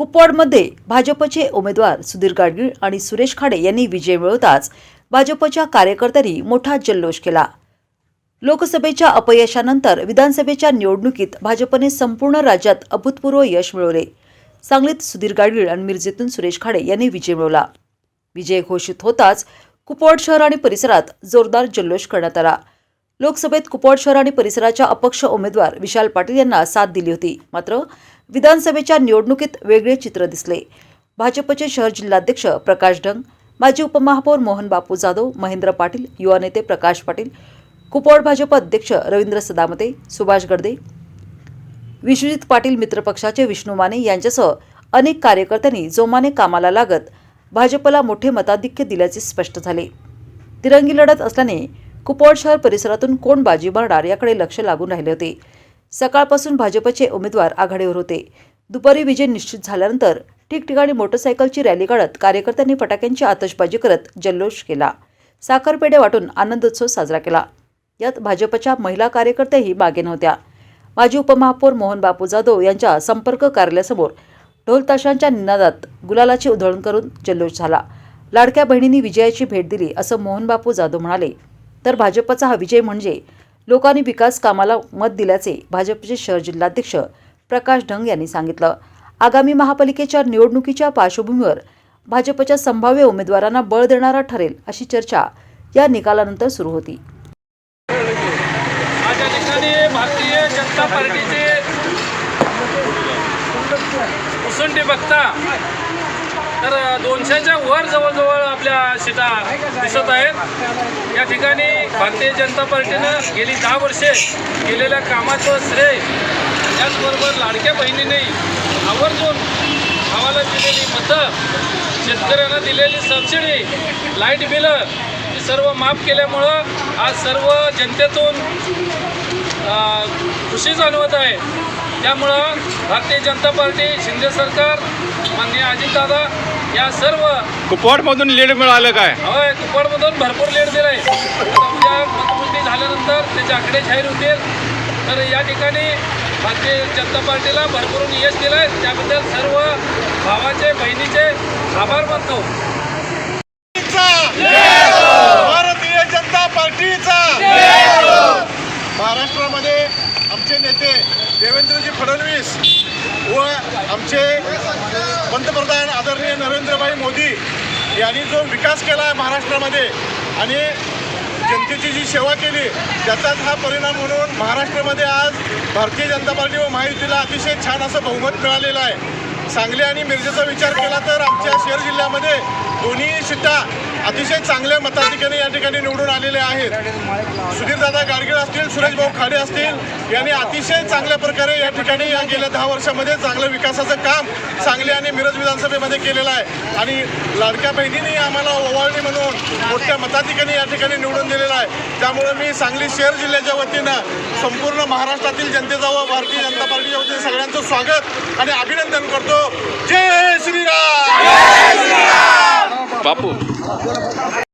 कुपवाडमध्ये भाजपचे उमेदवार सुधीर गाडगीळ आणि सुरेश खाडे यांनी विजय मिळवताच भाजपच्या कार्यकर्त्यांनी मोठा जल्लोष केला. लोकसभेच्या अपयशानंतर विधानसभेच्या निवडणुकीत भाजपने संपूर्ण राज्यात अभूतपूर्व यश मिळवले. सांगलीत सुधीर गाडगीळ आणि मिरजेतून सुरेश खाडे यांनी विजय मिळवला. विजय घोषित होताच कुपवाड शहर आणि परिसरात जोरदार जल्लोष करण्यात आला. लोकसभेत कुपवाड शहर आणि परिसराच्या अपक्ष उमेदवार विशाल पाटील यांना साथ दिली होती. मात्र विधानसभेच्या निवडणुकीत वेगळे चित्र दिसले. भाजपचे शहर जिल्हाध्यक्ष प्रकाश ढंग माजी उपमहापौर मोहन बापू जाधव महेंद्र पाटील युवा नेते प्रकाश पाटील कुपवाड भाजप अध्यक्ष रवींद्र सदामते सुभाष गर्दे विश्वजित पाटील मित्रपक्षाचे विष्णू माने यांच्यासह अनेक कार्यकर्त्यांनी जोमाने कामाला लागत भाजपला मोठे मताधिक्य दिल्याचे स्पष्ट झाले. तिरंगी लढत असल्याने कुपवाड शहर परिसरातून कोण बाजी मारणार याकडे लक्ष लागून राहिले होते. सकाळपासून भाजपचे उमेदवार आघाडीवर होते. दुपारी विजय निश्चित झाल्यानंतर ठिकठिकाणी मोटरसायकलची रॅली काढत कार्यकर्त्यांनी फटाक्यांची आतषबाजी करत जल्लोष केला. साखरपेढे वाटून आनंदोत्सव साजरा केला. यात भाजपच्या महिला कार्यकर्त्याही मागे नव्हत्या माजी उपमहापौर मोहन बापू जाधव यांच्या संपर्क कार्यालयासमोर ढोल ताशांच्या निनादात गुलालाची उधळण करून जल्लोष झाला. लाडक्या बहिणींनी विजयाची भेट दिली असं मोहन बापू जाधव म्हणाले. तर भाजपचा हा विजय म्हणजे लोकांनी विकास कामाला मत दिल्याचे भाजपचे शहर जिल्हाध्यक्ष प्रकाश ढंग यांनी सांगितलं. आगामी महापालिकेच्या निवडणुकीच्या पार्श्वभूमीवर भाजपच्या संभाव्य उमेदवारांना बळ देणारा ठरेल अशी चर्चा या निकालानंतर सुरू होती. भारतीय जनता पार्टीचे उसंटी बघता. तर दोनशेच्या वर जवळजवळ आपल्या सीटा दिसत आहेत. या ठिकाणी भारतीय जनता पार्टीनं गेली दहा वर्षे केलेल्या कामाचं श्रेय त्याचबरोबर लाडक्या बहिणीने आवर्जून आम्हाला दिलेली मतं शेतकऱ्यांना दिलेली सबसिडी लाइट बिलं ही सर्व माफ केल्यामुळं आज सर्व जनतेतून खुशी जाणवत आहे. त्यामुळं भारतीय जनता पार्टी शिंदे सरकार माननीय अजितदादा या सर्व कुपवाडमधून लीड मिळालं काय? होय कुपवाडमधून भरपूर लीड दिलं आहे आता उद्या मतमोजणी झाल्यानंतर त्याचे आकडे जाहीर होतील. तर या ठिकाणी भारतीय जनता पार्टीला भरभरून यश दिलं आहे त्याबद्दल सर्व भावाचे बहिणीचे आभार मानतो भारतीय जनता पार्टीचा महाराष्ट्रामध्ये आमचे नेते देवेंद्रजी फडणवीस व आमचे पंतप्रधान आदरणीय नरेंद्रभाई मोदी यांनी जो विकास केला आहे महाराष्ट्रामध्ये आणि जनतेची जी सेवा केली त्याचाच हा परिणाम म्हणून महाराष्ट्रामध्ये आज भारतीय जनता पार्टी व महायुतीला अतिशय छान असं बहुमत मिळालेलं आहे. सांगली आणि मिरजेचा विचार केला तर आमच्या शहर जिल्ह्यामध्ये दोन्ही सीटा अतिशय चांगल्या मताधिकाने या ठिकाणी निवडून आलेले आहेत. सुधीरदादा गाडगीळ असतील सुरेशभाऊ खाडे असतील यांनी अतिशय चांगल्या प्रकारे या ठिकाणी या गेल्या दहा वर्षामध्ये चांगलं विकासाचं काम सांगली आणि मिरज विधानसभेमध्ये केलेलं आहे. आणि लाडक्या बहिणीने आम्हाला ओवाळणी म्हणून मोठ्या मताधिकाने या ठिकाणी निवडून दिलेलं आहे. त्यामुळे मी सांगली शहर जिल्ह्याच्या वतीनं संपूर्ण महाराष्ट्रातील जनतेचा व भारतीय जनता पार्टीच्या वतीने सगळ्यांचं स्वागत आणि अभिनंदन करतो. जय श्री बापू